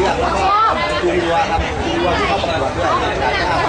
ชือกแล้วก็จูวัวครับจูวัวที่เข้าประกวบด้วยะารจ้าไป